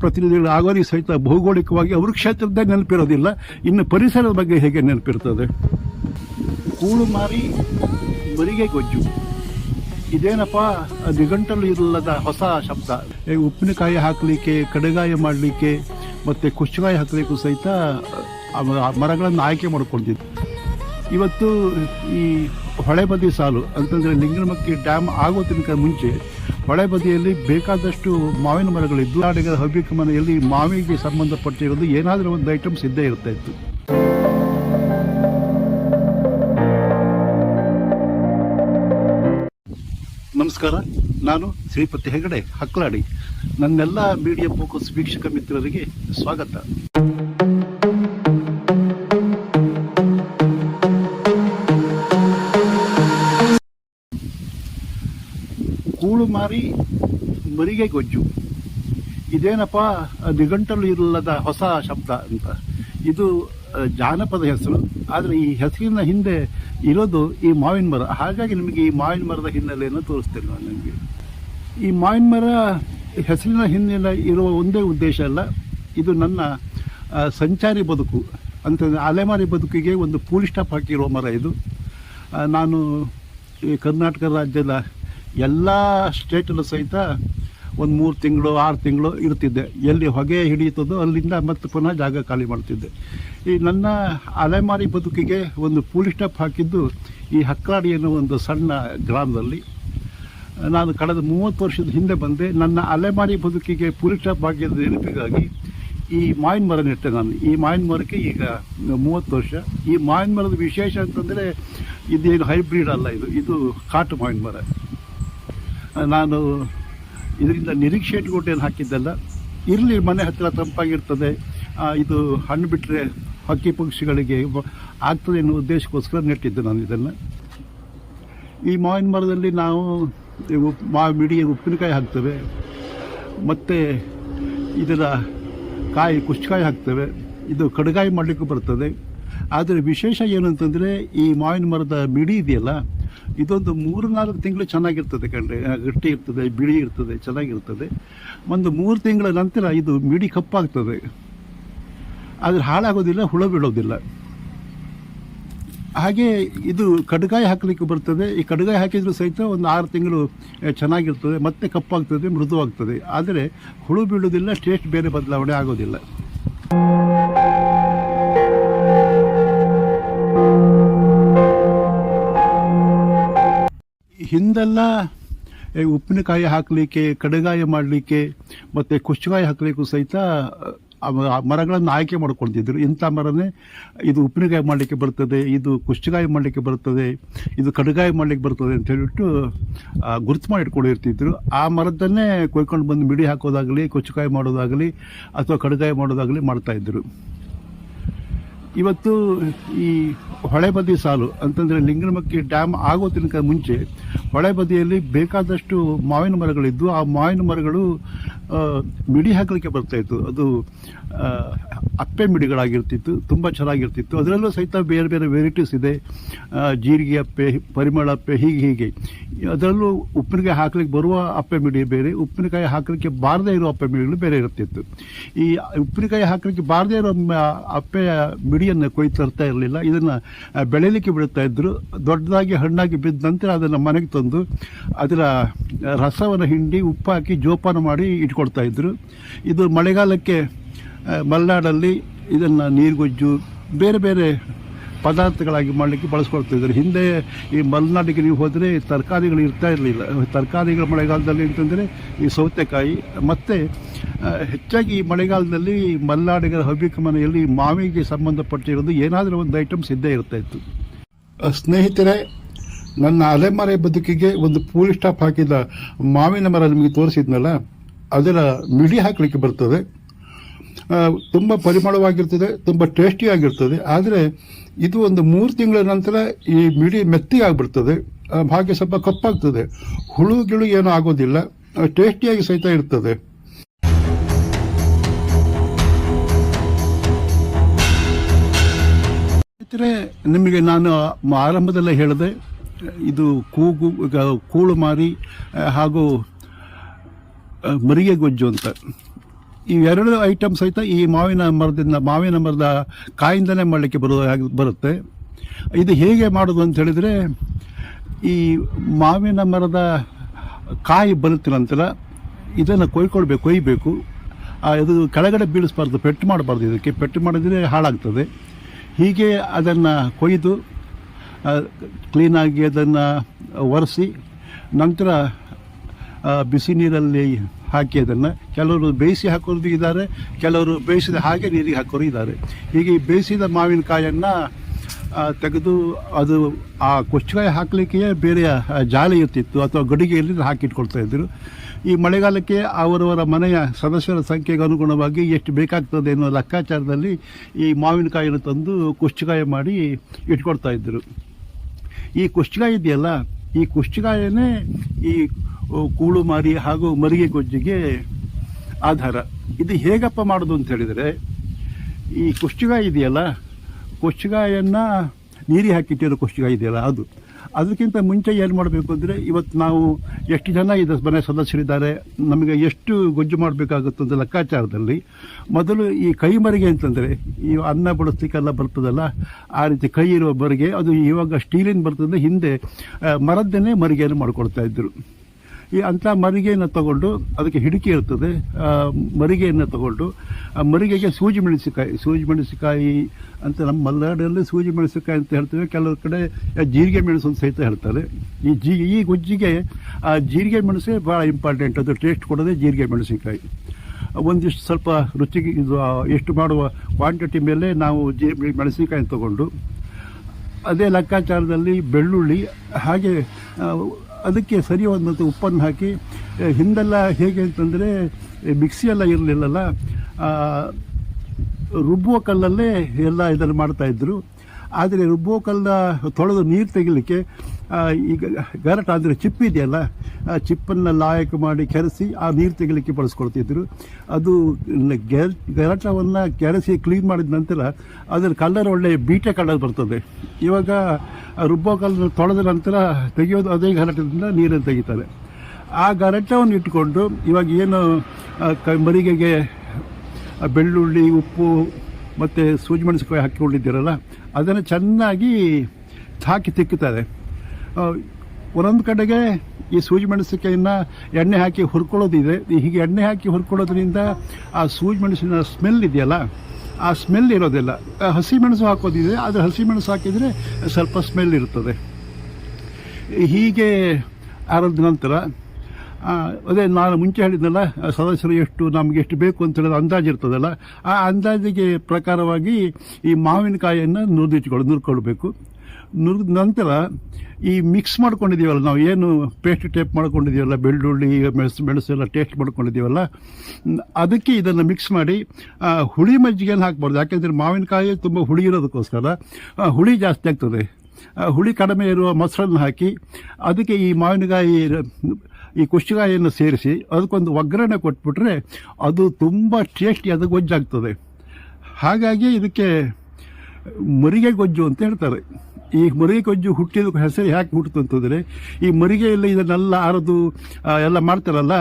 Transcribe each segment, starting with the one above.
ಜನಪ್ರತಿನಿಧಿಗಳು ಆಗೋರಿಗೆ ಸಹಿತ ಭೌಗೋಳಿಕವಾಗಿ ಅವರು ಕ್ಷೇತ್ರದ್ದೇ ನೆನಪಿರೋದಿಲ್ಲ. ಇನ್ನು ಪರಿಸರದ ಬಗ್ಗೆ ಹೇಗೆ ನೆನಪಿರ್ತದೆ? ಕೂಳು ಮಾರಿ ಮರಿಗೆ ಗೊಜ್ಜು. ಇದೇನಪ್ಪ ನಿಘಂಟಲು ಇಲ್ಲದ ಹೊಸ ಶಬ್ದ. ಉಪ್ಪಿನಕಾಯಿ ಹಾಕಲಿಕ್ಕೆ ಕಡಗಾಯ ಮಾಡಲಿಕ್ಕೆ ಮತ್ತು ಕುಚ್ಚುಗಾಯಿ ಹಾಕಲಿಕ್ಕೂ ಸಹಿತ ಮರಗಳನ್ನು ಆಯ್ಕೆ ಮಾಡ್ಕೊಳ್ತಿದ್ವಿ ಇವತ್ತು ಈ ಹೊಳೆ ಬದಿ ಸಾಲು ಅಂತಂದರೆ ಲಿಂಗನಮಕ್ಕಿ ಡ್ಯಾಮ್ ಆಗೋದಕ್ಕಿಂತ ಮುಂಚೆ ಹೊಳೆ ಬದಿಯಲ್ಲಿ ಬೇಕಾದಷ್ಟು ಮಾವಿನ ಮರಗಳಿದ್ದು, ನಾಡಿಗರ ಹವ್ಯಕ ಮನೆಯಲ್ಲಿ ಮಾವಿಗೆ ಸಂಬಂಧಪಟ್ಟಿರೋದು ಏನಾದರೂ ಒಂದು ಐಟಮ್ಸ್ ಇದ್ದೇ ಇರ್ತಾ ನಮಸ್ಕಾರ. ನಾನು ಶ್ರೀಪತಿ ಹೆಗಡೆ, ಹಕ್ಲಾಡಿ. ನನ್ನೆಲ್ಲ ಮೀಡಿಯಾ ಫೋಕಸ್ ವೀಕ್ಷಕ ಮಿತ್ರರಿಗೆ ಸ್ವಾಗತ. ಕೂಳು ಮಾರಿ ಮರಿಗೆ ಗೊಜ್ಜು. ಇದೇನಪ್ಪ ನಿಘಂಟಲು ಇಲ್ಲದ ಹೊಸ ಶಬ್ದ ಅಂತ. ಇದು ಜಾನಪದ ಹೆಸರು. ಆದರೆ ಈ ಹೆಸರಿನ ಹಿಂದೆ ಇರೋದು ಈ ಮಾವಿನ ಮರ. ಹಾಗಾಗಿ ನಿಮಗೆ ಈ ಮಾವಿನ ಮರದ ಹಿನ್ನೆಲೆಯನ್ನು ತೋರಿಸ್ತೇನೆ ನಾನು ನಿಮಗೆ. ಈ ಮಾವಿನ ಮರ ಹೆಸರಿನ ಹಿನ್ನೆಲೆ ಇರುವ ಒಂದೇ ಉದ್ದೇಶ ಅಲ್ಲ. ಇದು ನನ್ನ ಸಂಚಾರಿ ಬದುಕು. ಅಂತಂದರೆ ಅಲೆಮಾರಿ ಬದುಕಿಗೆ ಒಂದು ಪೂಲಿ ಸ್ಟಾಪ್ ಹಾಕಿರೋ ಮರ ಇದು. ನಾನು ಕರ್ನಾಟಕ ರಾಜ್ಯದ ಎಲ್ಲ ಸ್ಟೇಟಲ್ಲೂ ಸಹಿತ ಒಂದು ಮೂರು ತಿಂಗಳು, ಆರು ತಿಂಗಳು ಇರ್ತಿದ್ದೆ ಎಲ್ಲಿ ಹೊಗೆ ಹಿಡಿಯುತ್ತದೋ ಅಲ್ಲಿಂದ ಮತ್ತೆ ಪುನಃ ಜಾಗ ಖಾಲಿ ಮಾಡ್ತಿದ್ದೆ. ಈ ನನ್ನ ಅಲೆಮಾರಿ ಬದುಕಿಗೆ ಒಂದು ಪೂಲ್ ಸ್ಟಾಪ್ ಹಾಕಿದ್ದು ಈ ಹಕ್ಕಾಡಿ ಅನ್ನೋ ಒಂದು ಸಣ್ಣ ಗ್ರಾಮದಲ್ಲಿ. ನಾನು ಕಳೆದ ಮೂವತ್ತು ವರ್ಷದ ಹಿಂದೆ ಬಂದೆ. ನನ್ನ ಅಲೆಮಾರಿ ಬದುಕಿಗೆ ಪೂಲ್ ಸ್ಟಾಪ್ ಹಾಕಿದ ನೆನಪಿಗಾಗಿ ಈ ಮಾವಿನ ಮರ ನೆಟ್ಟೆ ನಾನು. ಈ ಮಾವಿನ ಮರಕ್ಕೆ ಈಗ ಮೂವತ್ತು ವರ್ಷ. ಈ ಮಾವಿನ ಮರದ ವಿಶೇಷ ಅಂತಂದರೆ ಇದೇನು ಹೈಬ್ರಿಡ್ ಅಲ್ಲ ಇದು. ಇದು ಕಾಟು ಮಾವಿನ ಮರ. ನಾನು ಇದರಿಂದ ನಿರೀಕ್ಷೆ ಇಟ್ಕೊಂಡು ಹಾಕಿದ್ದಲ್ಲ. ಇರಲಿ, ಮನೆ ಹತ್ತಿರ ತಂಪಾಗಿರ್ತದೆ. ಇದು ಹಣ್ಣು ಬಿಟ್ಟರೆ ಹಕ್ಕಿ ಪಕ್ಷಿಗಳಿಗೆ ಆಗ್ತದೆ ಎನ್ನುವ ಉದ್ದೇಶಕ್ಕೋಸ್ಕರ ನೆಟ್ಟಿದ್ದೆ ನಾನು ಇದನ್ನು. ಈ ಮಾವಿನ ಮರದಲ್ಲಿ ನಾವು ಮಾವಿನ ಮಾವು ಮಿಡಿಗೆ ಉಪ್ಪಿನಕಾಯಿ ಹಾಕ್ತೇವೆ. ಮತ್ತು ಇದರ ಕಾಯಿ ಕುಚ್ಚಕಾಯಿ ಹಾಕ್ತೇವೆ. ಇದು ಕಡಗಾಯಿ ಮಾಡಲಿಕ್ಕೂ ಬರ್ತದೆ. ಆದರೆ ವಿಶೇಷ ಏನಂತಂದರೆ ಈ ಮಾವಿನ ಮರದ ಮಿಡಿ ಇದೆಯಲ್ಲ ಇದೊಂದು ಮೂರು ನಾಲ್ಕು ತಿಂಗಳು ಚೆನ್ನಾಗಿರ್ತದೆ ಕಂಡ್ರೆ ಗಟ್ಟಿ ಇರ್ತದೆ, ಬಿಳಿ ಇರ್ತದೆ, ಚೆನ್ನಾಗಿರ್ತದೆ. ಒಂದು ಮೂರು ತಿಂಗಳ ನಂತರ ಇದು ಮಿಡಿ ಕಪ್ಪಾಗ್ತದೆ. ಆದರೆ ಹಾಳಾಗೋದಿಲ್ಲ, ಹುಳ ಬೀಳೋದಿಲ್ಲ. ಹಾಗೆ ಇದು ಕಡ್ಗಾಯಿ ಹಾಕಲಿಕ್ಕೆ ಬರ್ತದೆ. ಈ ಕಡ್ಗಾಯಿ ಹಾಕಿದ್ರು ಸಹಿತ ಒಂದು ಆರು ತಿಂಗಳು ಚೆನ್ನಾಗಿರ್ತದೆ, ಮತ್ತೆ ಕಪ್ಪಾಗ್ತದೆ, ಮೃದುವಾಗ್ತದೆ. ಆದರೆ ಹುಳು ಬೀಳೋದಿಲ್ಲ, ಟೇಸ್ಟ್ ಬೇರೆ ಬದಲಾವಣೆ ಆಗೋದಿಲ್ಲ. ಹಿಂದೆಲ್ಲ ಉಪ್ಪಿನಕಾಯಿ ಹಾಕಲಿಕ್ಕೆ, ಕಡೆಗಾಯಿ ಮಾಡಲಿಕ್ಕೆ, ಮತ್ತು ಕುಚ್ಚುಗಾಯಿ ಹಾಕಲಿಕ್ಕೂ ಸಹಿತ ಮರಗಳನ್ನು ಆಯ್ಕೆ ಮಾಡ್ಕೊಳ್ತಿದ್ರು ಇಂಥ ಮರನೇ ಇದು ಉಪ್ಪಿನಕಾಯಿ ಮಾಡಲಿಕ್ಕೆ ಬರ್ತದೆ, ಇದು ಕುಚ್ಚಗಾಯಿ ಮಾಡಲಿಕ್ಕೆ ಬರ್ತದೆ, ಇದು ಕಡಗಾಯಿ ಮಾಡಲಿಕ್ಕೆ ಬರ್ತದೆ ಅಂತ ಹೇಳಿಬಿಟ್ಟು ಗುರುತು ಮಾಡಿ ಇಟ್ಕೊಂಡಿರ್ತಿದ್ರು ಆ ಮರದನ್ನೇ ಕೊಯ್ಕೊಂಡು ಬಂದು ಮಿಡಿ ಹಾಕೋದಾಗಲಿ ಕುಚ್ಚುಕಾಯಿ ಮಾಡೋದಾಗಲಿ, ಅಥವಾ ಕಡಗಾಯಿ ಮಾಡೋದಾಗಲಿ ಮಾಡ್ತಾಯಿದ್ರು ಇವತ್ತು ಈ ಹೊಳೆಬದಿ ಸಾಲು, ಅಂತಂದರೆ ಲಿಂಗನಮಕ್ಕಿ ಡ್ಯಾಮ್ ಆಗೋ ತನಕ ಮುಂಚೆ ಹೊಳೆ ಬದಿಯಲ್ಲಿ ಬೇಕಾದಷ್ಟು ಮಾವಿನ ಮರಗಳಿದ್ದು ಆ ಮಾವಿನ ಮರಗಳು ಮಿಡಿ ಹಾಕಲಿಕ್ಕೆ ಬರ್ತಾ ಇತ್ತು. ಅದು ಅಪ್ಪೆ ಮಿಡಿಗಳಾಗಿರ್ತಿತ್ತು, ತುಂಬ ಚೆನ್ನಾಗಿರ್ತಿತ್ತು. ಅದರಲ್ಲೂ ಸಹಿತ ಬೇರೆ ಬೇರೆ ವೆರೈಟೀಸ್ ಇದೆ. ಜೀರಿಗೆ ಅಪ್ಪೆ, ಪರಿಮಳ ಅಪ್ಪೆ, ಹೀಗೆ ಹೀಗೆ. ಅದರಲ್ಲೂ ಉಪ್ಪಿನಕಾಯಿ ಹಾಕಲಿಕ್ಕೆ ಬರುವ ಅಪ್ಪೆ ಮಿಡಿ ಬೇರೆ, ಉಪ್ಪಿನಕಾಯಿ ಹಾಕಲಿಕ್ಕೆ ಬಾರದೇ ಇರೋ ಅಪ್ಪೆ ಮಿಡಿಗಳು ಬೇರೆ ಇರ್ತಿತ್ತು ಈ ಉಪ್ಪಿನಕಾಯಿ ಹಾಕಲಿಕ್ಕೆ ಬಾರದೇ ಇರೋ ಅಪ್ಪೆಯ ಮಿಡಿಯನ್ನು ಕೊಯ್ದು ತರ್ತಾ ಇರಲಿಲ್ಲ. ಇದನ್ನು ಬೆಳೆಯಲಿಕ್ಕೆ ಬಿಡ್ತಾ ಇದ್ದರು ದೊಡ್ಡದಾಗಿ, ಹಣ್ಣಾಗಿ ಬಿದ್ದ ನಂತರ ಅದನ್ನು ಮನೆಗೆ ತಂದು, ಅದರ ರಸವನ್ನು ಹಿಂಡಿ ಉಪ್ಪು ಹಾಕಿ ಜೋಪಾನ ಮಾಡಿ ಇಟ್ಕೊಳ್ತಾ ಇದ್ದರು ಇದು ಮಳೆಗಾಲಕ್ಕೆ ಮಲೆನಾಡಲ್ಲಿ ಇದನ್ನು ನೀರುಗೊಜ್ಜು, ಬೇರೆ ಬೇರೆ ಪದಾರ್ಥಗಳಾಗಿ ಮಾಡಲಿಕ್ಕೆ ಬಳಸ್ಕೊಳ್ತಿದ್ರು ಹಿಂದೆ ಈ ಮಲೆನಾಡಿಗೆ ನೀವು ಹೋದರೆ ತರಕಾರಿಗಳು ಇರ್ತಾ ಇರಲಿಲ್ಲ. ತರಕಾರಿಗಳು ಮಳೆಗಾಲದಲ್ಲಿ ಅಂತಂದರೆ ಈ ಸೌತೆಕಾಯಿ, ಮತ್ತು ಹೆಚ್ಚಾಗಿ ಈ ಮಳೆಗಾಲದಲ್ಲಿ ಮಲೆನಾಡಿಗರ ಹವ್ಯಕ ಮನೆಯಲ್ಲಿ ಮಾವಿಗೆ ಸಂಬಂಧಪಟ್ಟಿರೋದು ಏನಾದರೂ ಒಂದು ಐಟಮ್ಸ್ ಇದ್ದೇ ಇರ್ತಾ ಇತ್ತು. ಸ್ನೇಹಿತರೆ, ನನ್ನ ಅಲೆಮಾರೆ ಬದುಕಿಗೆ ಒಂದು ಪೂರಿ ಸ್ಟಾಪ್ ಹಾಕಿದ ಮಾವಿನ ಮರ ನಿಮಗೆ ತೋರಿಸಿದ್ನಲ್ಲ? ಅದರ ಮಿಡಿ ಹಾಕಲಿಕ್ಕೆ ಬರ್ತದೆ. ತುಂಬ ಪರಿಮಳವಾಗಿರ್ತದೆ ತುಂಬ ಟೇಸ್ಟಿಯಾಗಿರ್ತದೆ ಆದರೆ ಇದು ಒಂದು ಮೂರು ತಿಂಗಳ ನಂತರ ಈ ಮಿಡಿ ಮೆತ್ತಿಗೆ ಆಗಿಬಿಡ್ತದೆ. ಆ, ಹಾಗೆ ಸ್ವಲ್ಪ ಕಪ್ಪಾಗ್ತದೆ. ಹುಳು ಗಿಳು ಏನೂ ಆಗೋದಿಲ್ಲ. ಟೇಸ್ಟಿಯಾಗಿ ಸಹಿತ ಇರ್ತದೆ. ನಿಮಗೆ ನಾನು ಆರಂಭದಲ್ಲೇ ಹೇಳಿದೆ ಇದು ಕೂಗು ಕೂಳು ಮಾರಿ ಹಾಗೂ ಮರಿಗೆ ಗೊಜ್ಜು ಅಂತ. ಈ ಎರಡು ಐಟಮ್ ಸಹಿತ ಈ ಮಾವಿನ ಮರದಿಂದ, ಮಾವಿನ ಮರದ ಕಾಯಿಂದಲೇ ಮಾಡಲಿಕ್ಕೆ ಬರೋ ಬರುತ್ತೆ. ಇದು ಹೇಗೆ ಮಾಡೋದು ಅಂತ ಹೇಳಿದರೆ, ಈ ಮಾವಿನ ಮರದ ಕಾಯಿ ಬರುತ್ತೆ ನಂತರ ಇದನ್ನು ಕೊಯ್ಕೊಳ್ಬೇಕು, ಕೊಯ್ಬೇಕು. ಇದು ಕೆಳಗಡೆ ಬೀಳಿಸ್ಬಾರ್ದು, ಪೆಟ್ಟು ಮಾಡಬಾರ್ದು ಇದಕ್ಕೆ. ಪೆಟ್ಟು ಮಾಡಿದರೆ ಹಾಳಾಗ್ತದೆ. ಹೀಗೆ ಅದನ್ನು ಕೊಯ್ದು ಕ್ಲೀನಾಗಿ ಅದನ್ನು ಒರೆಸಿ, ನಂತರ ಬಿಸಿ ನೀರಲ್ಲಿ ಹಾಕಿ ಅದನ್ನು ಕೆಲವರು ಬೇಯಿಸಿ ಹಾಕೋರು ಇದ್ದಾರೆ, ಕೆಲವರು ಬೇಯಿಸಿದ ಹಾಗೆ ನೀರಿಗೆ ಹಾಕೋರು ಇದ್ದಾರೆ. ಹೀಗೆ ಈ ಬೇಯಿಸಿದ ಮಾವಿನಕಾಯನ್ನು ತೆಗೆದು ಅದು ಆ ಕೊಚ್ಚಕಾಯಿ ಹಾಕಲಿಕ್ಕೆ ಬೇರೆ ಜಾಲಿ ಇರ್ತಿತ್ತು ಅಥವಾ ಗಡಿಗೆಯಲ್ಲಿ ಹಾಕಿಟ್ಕೊಳ್ತಾ ಇದ್ದರು. ಈ ಮಳೆಗಾಲಕ್ಕೆ ಅವರವರ ಮನೆಯ ಸದಸ್ಯರ ಸಂಖ್ಯೆಗೆ ಅನುಗುಣವಾಗಿ ಎಷ್ಟು ಬೇಕಾಗ್ತದೆ ಎನ್ನುವ ಲೆಕ್ಕಾಚಾರದಲ್ಲಿ ಈ ಮಾವಿನಕಾಯಿಯನ್ನು ತಂದು ಕುಚ್ಚಕಾಯಿ ಮಾಡಿ ಇಟ್ಕೊಳ್ತಾ ಇದ್ದರು. ಈ ಕುಷ್ಟಕಾಯಿ ಇದೆಯಲ್ಲ, ಈ ಕುಷ್ಟಕಾಯನೇ ಈ ಕೂಳು ಮಾರಿ ಹಾಗೂ ಮರಿಗೆ ಗೊಜ್ಜಿಗೆ ಆಧಾರ. ಇದು ಹೇಗಪ್ಪ ಮಾಡೋದು ಅಂತ ಹೇಳಿದರೆ, ಈ ಕುಷ್ಟಕಾಯಿ ಇದೆಯಲ್ಲ ಕುಷ್ಟಕಾಯನ್ನು ನೀರಿಗೆ ಹಾಕಿಟ್ಟಿರೋ ಕುಷ್ಟಕಾಯಿ ಇದೆಯಲ್ಲ ಅದು. ಅದಕ್ಕಿಂತ ಮುಂಚೆ ಏನು ಮಾಡಬೇಕು ಅಂದರೆ, ಇವತ್ತು ನಾವು ಎಷ್ಟು ಜನ ಇದೆ ಮನೆ ಸದಸ್ಯರಿದ್ದಾರೆ, ನಮಗೆ ಎಷ್ಟು ಗೊಜ್ಜು ಮಾಡಬೇಕಾಗುತ್ತೆ ಅಂತ ಲೆಕ್ಕಾಚಾರದಲ್ಲಿ, ಮೊದಲು ಈ ಕೈ ಮರಿಗೆ ಅಂತಂದರೆ, ಈ ಅನ್ನ ಬಳಸ್ಲಿಕ್ಕೆಲ್ಲ ಬರ್ತದಲ್ಲ, ಆ ರೀತಿ ಕೈ ಇರುವ ಮರಿಗೆ, ಅದು ಇವಾಗ ಸ್ಟೀಲಿನ ಬರ್ತದೆ, ಹಿಂದೆ ಮರದ್ದನ್ನೇ ಮರಿಗೆಯನ್ನು ಮಾಡ್ಕೊಳ್ತಾ ಇದ್ದರು ಈ ಅಂಥ ಮರಿಗೆಯನ್ನು ತಗೊಂಡು ಅದಕ್ಕೆ ಹಿಡಿಕೆ ಇರ್ತದೆ. ಮರಿಗೆಯನ್ನು ತಗೊಂಡು, ಆ ಮರಿಗೆಗೆ ಸೂಜಿ ಮೆಣಸಿಕಾಯಿ ಸೂಜಿ ಮೆಣಸಿಕಾಯಿ ಅಂತ ನಮ್ಮ ಮಲೆನಾಡಲ್ಲಿ ಸೂಜಿ ಮೆಣಸಿಕಾಯಿ ಅಂತ ಹೇಳ್ತೇವೆ. ಕೆಲವು ಕಡೆ ಜೀರಿಗೆ ಮೆಣಸು ಅಂತ ಸಹಿತ ಹೇಳ್ತಾರೆ. ಈ ಜೀ, ಈ ಗುಜ್ಜಿಗೆ, ಆ ಜೀರಿಗೆ ಮೆಣಸೇ ಭಾಳ ಇಂಪಾರ್ಟೆಂಟ್ ಅದು ಟೇಸ್ಟ್ ಕೊಡೋದೇ ಜೀರಿಗೆ ಮೆಣಸಿನಕಾಯಿ. ಒಂದಿಷ್ಟು ಸ್ವಲ್ಪ ರುಚಿಗೆ ಇದು ಎಷ್ಟು ಮಾಡುವ ಕ್ವಾಂಟಿಟಿ ಮೇಲೆ ನಾವು ಜೀ ಮೆಣಸಿನಕಾಯಿ ತಗೊಂಡು, ಅದೇ ಲೆಕ್ಕಾಚಾರದಲ್ಲಿ ಬೆಳ್ಳುಳ್ಳಿ, ಹಾಗೆ ಅದಕ್ಕೆ ಸರಿಯಾದಂಥ ಉಪ್ಪನ್ನು ಹಾಕಿ ಹಿಂದೆಲ್ಲ ಹೇಗೆ ಅಂತಂದರೆ ಮಿಕ್ಸಿ ಎಲ್ಲ ಇರಲಿಲ್ಲಲ್ಲ ರುಬ್ಬುವ ಕಲ್ಲಲ್ಲೇ ಎಲ್ಲ ಇದನ್ನು ಮಾಡ್ತಾಯಿದ್ರು ಆದರೆ ರುಬ್ಬುವ ಕಲ್ಲ ತೊಳೆದು ನೀರು ತೆಗಿಲಿಕ್ಕೆ ಈಗ ಗರಟ ಅಂದರೆ ಚಿಪ್ ಇದೆಯಲ್ಲ, ಆ ಚಿಪ್ಪನ್ನು ಲಾಯಕ ಮಾಡಿ ಕೆರೆಸಿ ಆ ನೀರು ತೆಗಿಲಿಕ್ಕೆ ಬಳಸ್ಕೊಳ್ತಿದ್ರು. ಅದು ಗೆರ್, ಗರಟವನ್ನು ಕೆರೆಸಿ ಕ್ಲೀನ್ ಮಾಡಿದ ನಂತರ ಅದರ ಕಲರ್ ಒಳ್ಳೆ ಬೀಟೆ ಕಲರ್ ಬರ್ತದೆ. ಇವಾಗ ರುಬ್ಬೋ ಕಲ್ಲನ್ನು ತೊಳೆದ ನಂತರ ತೆಗೆಯೋದು ಅದೇ ಗರಟದಿಂದ ನೀರನ್ನು ತೆಗಿತಾರೆ. ಆ ಗರಟವನ್ನು ಇಟ್ಟುಕೊಂಡು ಇವಾಗ ಏನು ಕ, ಮರಿಗೆಗೆ ಬೆಳ್ಳುಳ್ಳಿ, ಉಪ್ಪು ಮತ್ತು ಸೂಜಿ ಮೆಣಸಿನಕಾಯಿ ಹಾಕಿಕೊಂಡಿದ್ದೀರಲ್ಲ ಅದನ್ನು ಚೆನ್ನಾಗಿ ಹಾಕಿ ತಿಕ್ಕುತ್ತಾರೆ. ಒಂದೊಂದು ಕಡೆಗೆ ಈ ಸೂಜಿ ಮೆಣಸಿಕಾಯಿನ ಎಣ್ಣೆ ಹಾಕಿ ಹುರ್ಕೊಳ್ಳೋದಿದೆ. ಹೀಗೆ ಎಣ್ಣೆ ಹಾಕಿ ಹುರ್ಕೊಳ್ಳೋದ್ರಿಂದ ಆ ಸೂಜಿ ಮೆಣಸಿನ ಸ್ಮೆಲ್ ಇದೆಯಲ್ಲ, ಆ ಸ್ಮೆಲ್ ಇರೋದಿಲ್ಲ. ಹಸಿ ಮೆಣಸು ಹಾಕೋದಿದೆ, ಆದರೆ ಹಸಿ ಮೆಣಸು ಹಾಕಿದರೆ ಸ್ವಲ್ಪ ಸ್ಮೆಲ್ ಇರ್ತದೆ. ಹೀಗೆ ಆರದ ನಂತರ ಅದೇ ನಾನು ಮುಂಚೆ ಹೇಳಿದ್ನಲ್ಲ ಆ ಸದಸ್ಯರು ಎಷ್ಟು ನಮಗೆ ಎಷ್ಟು ಬೇಕು ಅಂತ ಹೇಳಿದ ಅಂದಾಜು ಇರ್ತದಲ್ಲ, ಆ ಅಂದಾಜಿಗೆ ಪ್ರಕಾರವಾಗಿ ಈ ಮಾವಿನಕಾಯಿಯನ್ನು ನುರಿದಿಟ್ಕೊಳ್ಳಿ, ನುರ್ಕೊಳ್ಬೇಕು. ನುರಿದ ನಂತರ ಈ ಮಿಕ್ಸ್ ಮಾಡ್ಕೊಂಡಿದ್ದೀವಲ್ಲ, ನಾವು ಏನು ಪೇಸ್ಟ್ ಟೇಪ್ ಮಾಡ್ಕೊಂಡಿದ್ದೀವಲ್ಲ, ಬೆಳ್ಳುಳ್ಳಿ ಮೆಣಸು ಮೆಣಸು ಎಲ್ಲ ಟೇಸ್ಟ್ ಮಾಡ್ಕೊಂಡಿದ್ದೀವಲ್ಲ ಅದಕ್ಕೆ ಇದನ್ನು ಮಿಕ್ಸ್ ಮಾಡಿ ಹುಳಿ ಮಜ್ಜಿಗೆಯನ್ನು ಹಾಕ್ಬಾರ್ದು. ಯಾಕೆಂದರೆ ಮಾವಿನಕಾಯಿ ತುಂಬ ಹುಳಿ ಇರೋದಕ್ಕೋಸ್ಕರ ಹುಳಿ ಜಾಸ್ತಿ ಆಗ್ತದೆ. ಹುಳಿ ಕಡಿಮೆ ಇರುವ ಮೊಸರನ್ನು ಹಾಕಿ, ಅದಕ್ಕೆ ಈ ಮಾವಿನಕಾಯಿ ಈ ಕುಷ್ಟಕಾಯಿಯನ್ನು ಸೇರಿಸಿ, ಅದಕ್ಕೊಂದು ಒಗ್ಗರಣೆ ಕೊಟ್ಬಿಟ್ರೆ ಅದು ತುಂಬ ಟೇಸ್ಟಿ ಅದು ಗೊಜ್ಜಾಗ್ತದೆ. ಹಾಗಾಗಿ ಇದಕ್ಕೆ ಮರಿಗೆ ಗೊಜ್ಜು ಅಂತ ಹೇಳ್ತಾರೆ. ಈ ಮರಿಗೆ ಕೊಜ್ಜು ಹುಟ್ಟಿದ ಹೆಸರು ಯಾಕೆ ಹುಟ್ಟಿತು ಅಂತಂದರೆ, ಈ ಮರಿಗೆ ಮರಿಗೆಯಲ್ಲಿ ಇದನ್ನೆಲ್ಲ ಅರದು ಎಲ್ಲ ಮಾಡ್ತಾರಲ್ಲ,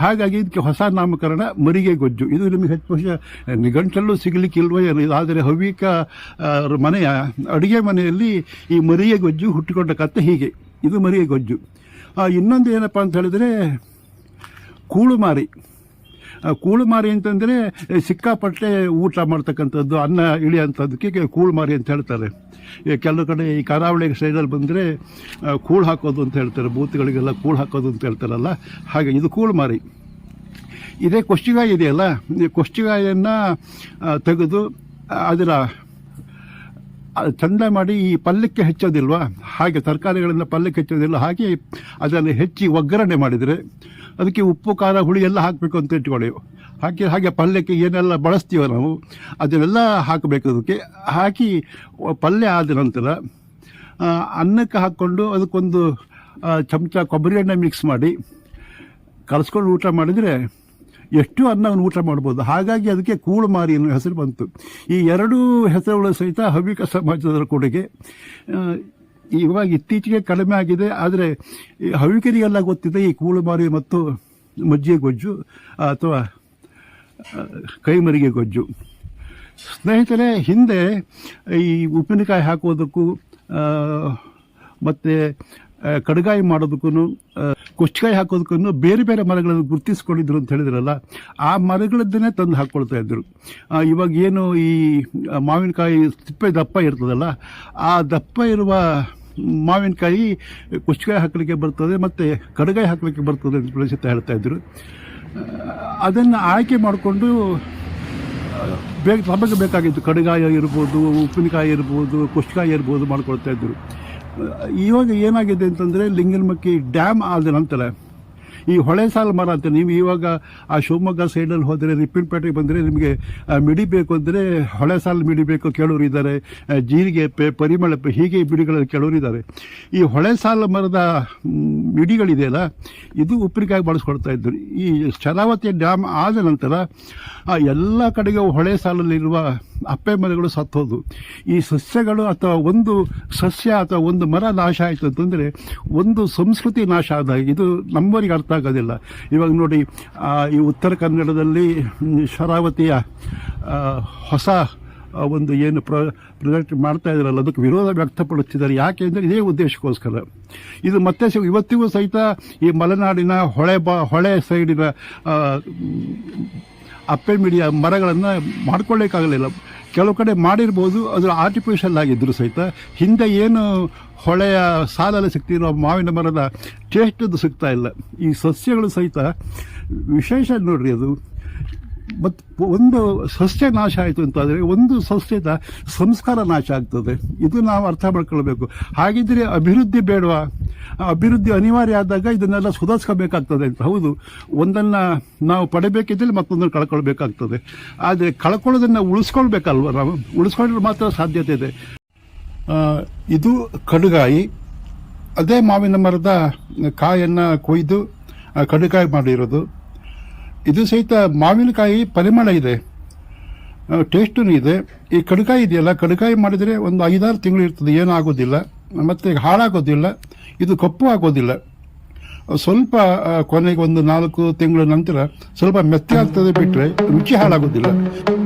ಹಾಗಾಗಿ ಇದಕ್ಕೆ ಹೊಸ ನಾಮಕರಣ ಮರಿಗೆ ಗೊಜ್ಜು. ಇದು ನಿಮಗೆ ಹೆಚ್ಚು ವರ್ಷ ನಿಘಂಟಲ್ಲೂ ಸಿಗಲಿಕ್ಕಿಲ್ವೋ ಆದರೆ ಹವ್ಯಕ ಮನೆಯ, ಅಡುಗೆ ಮನೆಯಲ್ಲಿ ಈ ಮರಿಗೆ ಗೊಜ್ಜು ಹುಟ್ಟಿಕೊಂಡ ಕಥೆ ಹೀಗೆ. ಇದು ಮರಿಗೆ ಗೊಜ್ಜು. ಇನ್ನೊಂದು ಏನಪ್ಪ ಅಂತ ಹೇಳಿದರೆ ಕೂಳುಮಾರಿ ಕೂಳುಮಾರಿ ಅಂತಂದರೆ ಸಿಕ್ಕಾಪಟ್ಟೆ ಊಟ ಮಾಡ್ತಕ್ಕಂಥದ್ದು, ಅನ್ನ ಇಳಿಯೋಂಥದ್ದಕ್ಕೆ ಕೂಳುಮಾರಿ ಅಂತ ಹೇಳ್ತಾರೆ. ಕೆಲವು ಕಡೆ ಈ ಕರಾವಳಿ ಸೈಡಲ್ಲಿ ಬಂದರೆ ಕೂಳು ಹಾಕೋದು ಅಂತ ಹೇಳ್ತಾರೆ. ಬೂತ್ಗಳಿಗೆಲ್ಲ ಕೂಳು ಹಾಕೋದು ಅಂತ ಹೇಳ್ತಾರಲ್ಲ, ಹಾಗೆ ಇದು ಕೂಳುಮಾರಿ. ಇದೇ ಕೊಷ್ಟಿಗಾಯಿ ಇದೆಯಲ್ಲ, ಈ ಕೊಷ್ಟಿಗಾಯಿಯನ್ನು ತೆಗೆದು ಅದರ ಚಂದ ಮಾಡಿ ಈ ಪಲ್ಯಕ್ಕೆ ಹೆಚ್ಚೋದಿಲ್ವಾ? ಹಾಗೆ ತರಕಾರಿಗಳನ್ನು ಪಲ್ಯಕ್ಕೆ ಹೆಚ್ಚೋದಿಲ್ಲ. ಹಾಗೆ ಅದನ್ನು ಹೆಚ್ಚಿ ಒಗ್ಗರಣೆ ಮಾಡಿದರೆ ಅದಕ್ಕೆ ಉಪ್ಪು, ಖಾರ, ಹುಳಿ ಎಲ್ಲ ಹಾಕಬೇಕು ಅಂತ ಇಟ್ಕೊಳ್ಳಿ. ಹಾಕಿ, ಹಾಗೆ ಪಲ್ಯಕ್ಕೆ ಏನೆಲ್ಲ ಬಳಸ್ತೀವೋ ನಾವು, ಅದನ್ನೆಲ್ಲ ಹಾಕಬೇಕು ಅದಕ್ಕೆ. ಹಾಕಿ ಪಲ್ಯ ಆದ ನಂತರ ಅನ್ನಕ್ಕೆ ಹಾಕ್ಕೊಂಡು ಅದಕ್ಕೊಂದು ಚಮಚ ಕೊಬ್ಬರಿ ಎಣ್ಣೆ ಮಿಕ್ಸ್ ಮಾಡಿ, ಕಲಸ್ಕೊಂಡು ಊಟ ಮಾಡಿದರೆ ಎಷ್ಟು ಅನ್ನವನ್ನು ಊಟ ಮಾಡ್ಬೋದು. ಹಾಗಾಗಿ ಅದಕ್ಕೆ ಕೂಳು ಮಾರಿ ಅನ್ನೋ ಹೆಸರು ಬಂತು. ಈ ಎರಡೂ ಹೆಸರುಗಳು ಸಹಿತ ಹವ್ಯಕ ಸಮಾಜದ ಕೊಡುಗೆ ಇವಾಗ ಇತ್ತೀಚೆಗೆ ಕಡಿಮೆ ಆಗಿದೆ, ಆದರೆ ಈ ಹವ್ಯಕರಿಗೆಲ್ಲ ಗೊತ್ತಿದೆ, ಈ ಕೂಳುಮಾರಿ ಮತ್ತು ಮಜ್ಜಿಗೆ ಗೊಜ್ಜು ಅಥವಾ ಕೈಮರಿಗೆ ಗೊಜ್ಜು. ಸ್ನೇಹಿತರೆ, ಹಿಂದೆ ಈ ಉಪ್ಪಿನಕಾಯಿ ಹಾಕೋದಕ್ಕೂ ಮತ್ತೆ ಕಡಗಾಯಿ ಮಾಡೋದಕ್ಕೂ ಕುಚ್ಚಕಾಯಿ ಹಾಕೋದಕ್ಕೂ ಬೇರೆ ಬೇರೆ ಮರಗಳನ್ನು ಗುರುತಿಸ್ಕೊಂಡಿದ್ರು ಅಂತ ಹೇಳಿದ್ರಲ್ಲ, ಆ ಮರಗಳದ್ದನ್ನೇ ತಂದು ಹಾಕ್ಕೊಳ್ತಾ ಇದ್ದರು ಇವಾಗ ಏನು ಈ ಮಾವಿನಕಾಯಿ ಸಿಪ್ಪೆ ದಪ್ಪ ಇರ್ತದಲ್ಲ, ಆ ದಪ್ಪ ಇರುವ ಮಾವಿನಕಾಯಿ ಕುಚ್ಚಕಾಯಿ ಹಾಕಲಿಕ್ಕೆ ಬರ್ತದೆ, ಮತ್ತು ಕಡಗಾಯಿ ಹಾಕಲಿಕ್ಕೆ ಬರ್ತದೆ ಅಂತ ಪ್ರದೇಶ ಹೇಳ್ತಾ ಇದ್ದರು ಅದನ್ನು ಆಯ್ಕೆ ಮಾಡಿಕೊಂಡು ಬೇಗ ನಮಗೆ ಬೇಕಾಗಿತ್ತು ಕಡಗಾಯಿ ಇರ್ಬೋದು, ಉಪ್ಪಿನಕಾಯಿ ಇರ್ಬೋದು ಕುಷ್ಟಕಾಯಿ ಇರ್ಬೋದು ಮಾಡ್ಕೊಳ್ತಾ ಇದ್ದರು ಇವಾಗ ಏನಾಗಿದೆ ಅಂತಂದರೆ ಲಿಂಗನಮಕ್ಕಿ ಡ್ಯಾಮ್ ಆದ ನಂತರ ಈ ಹೊಳೆ ಸಾಲು ಮರ ಅಂತ ನೀವು ಇವಾಗ ಆ ಶಿವಮೊಗ್ಗ ಸೈಡಲ್ಲಿ ಹೋದರೆ ರಿಪ್ಪನ್ಪೇಟೆಗೆ ಬಂದರೆ ನಿಮಗೆ ಮಿಡಿಬೇಕು ಮಿಡಿ ಬೇಕು ಅಂದರೆ ಹೊಳೆ ಸಾಲು ಮಿಡಿಬೇಕು ಕೇಳೋರು ಇದ್ದಾರೆ. ಜೀರಿಗೆ ಪೆ, ಪರಿಮಳ ಹೀಗೆ ಮಿಡಿಗಳಲ್ಲಿ ಕೇಳೋರು ಇದ್ದಾರೆ. ಈ ಹೊಳೆ ಸಾಲು ಮರದ ಮಿಡಿಗಳಿದೆಯಲ್ಲ, ಇದು ಉಪ್ಪಿನಕಾಯಿ ಬಳಸ್ಕೊಡ್ತಾ ಇದ್ದರು ಈ ಶರಾವತಿ ಡ್ಯಾಮ್ ಆದ ನಂತರ, ಆ, ಎಲ್ಲ ಕಡೆಗೆ ಹೊಳೆ ಸಾಲಲ್ಲಿರುವ ಅಪ್ಪೆ ಮರಗಳು ಸತ್ತೋದು. ಈ ಸಸ್ಯಗಳು ಅಥವಾ ಒಂದು ಸಸ್ಯ ಅಥವಾ ಒಂದು ಮರ ನಾಶ ಆಯಿತು ಅಂತಂದರೆ ಒಂದು ಸಂಸ್ಕೃತಿ ನಾಶ ಆದಾಗ ಇದು ನಮ್ಮವರಿಗೆ ಅರ್ಥ ಆಗೋದಿಲ್ಲ. ಇವಾಗ ನೋಡಿ ಈ ಉತ್ತರ ಕನ್ನಡದಲ್ಲಿ ಶರಾವತಿಯ ಹೊಸ ಒಂದು ಏನು ಪ್ರ, ಪ್ರಾಜೆಕ್ಟ್ ಮಾಡ್ತಾ ಇದ್ದಾರಲ್ಲ ಅದಕ್ಕೆ ವಿರೋಧ ವ್ಯಕ್ತಪಡಿಸ್ತಿದ್ದಾರೆ. ಯಾಕೆ ಅಂದರೆ ಇದೇ ಉದ್ದೇಶಕ್ಕೋಸ್ಕರ. ಇದು ಮತ್ತೆ ಇವತ್ತಿಗೂ ಸಹಿತ ಈ ಮಲೆನಾಡಿನ ಹೊಳೆ ಬಾ, ಹೊಳೆ ಸೈಡಿನ ಅಪ್ಪೆ ಮಿಡಿಯ ಮರಗಳನ್ನು ಮಾಡ್ಕೊಳ್ಳಿಕ್ಕಾಗಲಿಲ್ಲ ಕೆಲವು ಕಡೆ ಮಾಡಿರ್ಬೋದು ಅದು ಆರ್ಟಿಫಿಷಿಯಲ್ ಆಗಿದ್ದರೂ ಸಹಿತ. ಹಿಂದೆ ಏನು ಹೊಳೆಯ ಸಾಲಲ್ಲಿ ಸಿಗ್ತಿರೋ ಮಾವಿನ ಮರದ ಟೇಸ್ಟದ್ದು ಸಿಗ್ತಾ ಇಲ್ಲ. ಈ ಸಸ್ಯಗಳು ಸಹಿತ, ವಿಶೇಷ ನೋಡ್ರಿ ಅದು ಮತ್ತು ಒಂದು ಸಸ್ಯ ನಾಶ ಆಯಿತು ಅಂತಾದರೆ ಒಂದು ಸಸ್ಯದ ಸಂಸ್ಕಾರ ನಾಶ ಆಗ್ತದೆ. ಇದು ನಾವು ಅರ್ಥ ಮಾಡ್ಕೊಳ್ಬೇಕು. ಹಾಗಿದ್ರೆ ಅಭಿವೃದ್ಧಿ ಬೇಡವಾ. ಅಭಿವೃದ್ಧಿ ಅನಿವಾರ್ಯ ಆದಾಗ ಇದನ್ನೆಲ್ಲ ಸುಧಾರಿಸ್ಕೋಬೇಕಾಗ್ತದೆ ಅಂತ. ಹೌದು. ಒಂದನ್ನು ನಾವು ಪಡಿಬೇಕಿದ್ದರೆ ಮತ್ತೊಂದನ್ನು ಕಳ್ಕೊಳ್ಬೇಕಾಗ್ತದೆ. ಆದರೆ ಕಳ್ಕೊಳ್ಳೋದನ್ನು ಉಳಿಸ್ಕೊಳ್ಬೇಕಲ್ವ ನಾವು? ಉಳಿಸ್ಕೊಂಡ್ರೆ ಮಾತ್ರ ಸಾಧ್ಯತೆ ಇದೆ. ಇದು ಕಡುಗಾಯಿ. ಅದೇ ಮಾವಿನ ಮರದ ಕಾಯನ್ನು ಕೊಯ್ದು ಕಡುಗಾಯಿ ಮಾಡಿರೋದು. ಇದು ಸಹಿತ ಮಾವಿನಕಾಯಿ ಪರಿಮಳ ಇದೆ. ಟೇಸ್ಟೂ ಇದೆ. ಈ ಕಡುಕಾಯಿ ಇದೆಯಲ್ಲ, ಕಡುಕಾಯಿ ಮಾಡಿದರೆ ಒಂದು ಐದಾರು ತಿಂಗಳು ಇರ್ತದೆ ಏನೂ ಆಗೋದಿಲ್ಲ ಮತ್ತು ಹಾಳಾಗೋದಿಲ್ಲ. ಇದು ಕಪ್ಪು ಆಗೋದಿಲ್ಲ. ಸ್ವಲ್ಪ ಕೊನೆಗೆ ಒಂದು ನಾಲ್ಕು ತಿಂಗಳ ನಂತರ ಸ್ವಲ್ಪ ಮೆತ್ತೆ ಆಗ್ತದೆ ಬಿಟ್ಟರೆ ರುಚಿ ಹಾಳಾಗೋದಿಲ್ಲ. ಹುಳು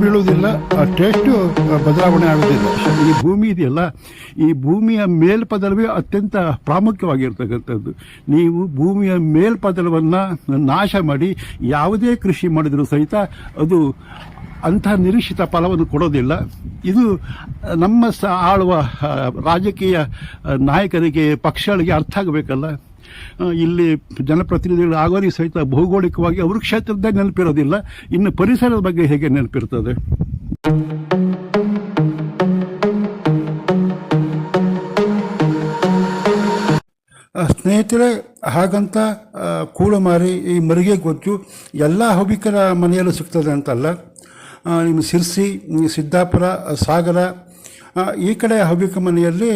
ಬೀಳುವುದಿಲ್ಲ, ಆ ಟೇಸ್ಟು ಬದಲಾವಣೆ ಆಗುವುದಿಲ್ಲ. ಈ ಭೂಮಿ ಇದೆಯಲ್ಲ, ಈ ಭೂಮಿಯ ಮೇಲ್ಪದಲವೇ ಅತ್ಯಂತ ಪ್ರಾಮುಖ್ಯವಾಗಿರ್ತಕ್ಕಂಥದ್ದು. ನೀವು ಭೂಮಿಯ ಮೇಲ್ಪದಲವನ್ನು ನಾಶ ಮಾಡಿ, ಯಾವುದೇ ಕೃಷಿ ಮಾಡಿದರೂ ಸಹಿತ ಅದು ಅಂತಹ ನಿರೀಕ್ಷಿತ ಫಲವನ್ನು ಕೊಡೋದಿಲ್ಲ. ಇದು ನಮ್ಮ ಸ ಆಳುವ ರಾಜಕೀಯ ನಾಯಕರಿಗೆ, ಪಕ್ಷಗಳಿಗೆ ಅರ್ಥ ಆಗಬೇಕಲ್ಲ. ಇಲ್ಲಿ ಜನಪ್ರತಿನಿಧಿಗಳು ಆಗೋರಿಗೆ ಸಹಿತ ಭೌಗೋಳಿಕವಾಗಿ ಅವರು ಕ್ಷೇತ್ರದ್ದೇ ನೆನಪಿರೋದಿಲ್ಲ. ಇನ್ನು ಪರಿಸರದ ಬಗ್ಗೆ ಹೇಗೆ ನೆನಪಿರ್ತದೆ? ಸ್ನೇಹಿತರೆ, ಹಾಗಂತ ಕೂಳು ಕೂಳುಮಾರಿ ಈ ಮರಿಗೆ ಗೊಜ್ಜು ಎಲ್ಲ ಹವಿಕರ ಮನೆಯಲ್ಲೂ ಸಿಗ್ತದೆ ಅಂತಲ್ಲ. ನಿಮ್ಮ ಸಿರ್ಸಿ ಸಿದ್ದಾಪುರ, ಸಾಗರ ಈ ಕಡೆ ಹವಿಕ ಮನೆಯಲ್ಲಿ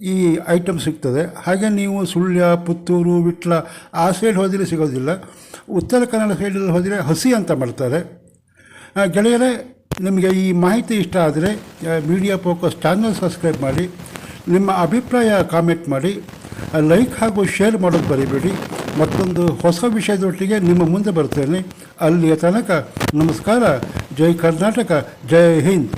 ಈ ಐಟಮ್ ಸಿಗ್ತದೆ. ಹಾಗೆ ನೀವು ಸುಳ್ಯ, ಪುತ್ತೂರು, ವಿಟ್ಲ, ಆ ಸೈಡ್ ಹೋದರೆ ಸಿಗೋದಿಲ್ಲ. ಉತ್ತರ ಕನ್ನಡ ಸೈಡಲ್ಲಿ ಹೋದರೆ ಹಸಿ ಅಂತ ಮಾಡ್ತಾರೆ. ಗೆಳೆಯರೇ, ನಿಮಗೆ ಈ ಮಾಹಿತಿ ಇಷ್ಟ ಆದರೆ ಮೀಡಿಯಾ ಫೋಕಸ್ ಚಾನಲ್ ಸಬ್ಸ್ಕ್ರೈಬ್ ಮಾಡಿ, ನಿಮ್ಮ ಅಭಿಪ್ರಾಯ ಕಾಮೆಂಟ್ ಮಾಡಿ ಲೈಕ್ ಹಾಗೂ ಶೇರ್ ಮಾಡೋದು ಬರಿಬೇಡಿ. ಮತ್ತೊಂದು ಹೊಸ ವಿಷಯದೊಟ್ಟಿಗೆ ನಿಮ್ಮ ಮುಂದೆ ಬರ್ತೇನೆ. ಅಲ್ಲಿಯ ತನಕ ನಮಸ್ಕಾರ. ಜೈ ಕರ್ನಾಟಕ, ಜೈ ಹಿಂದ್.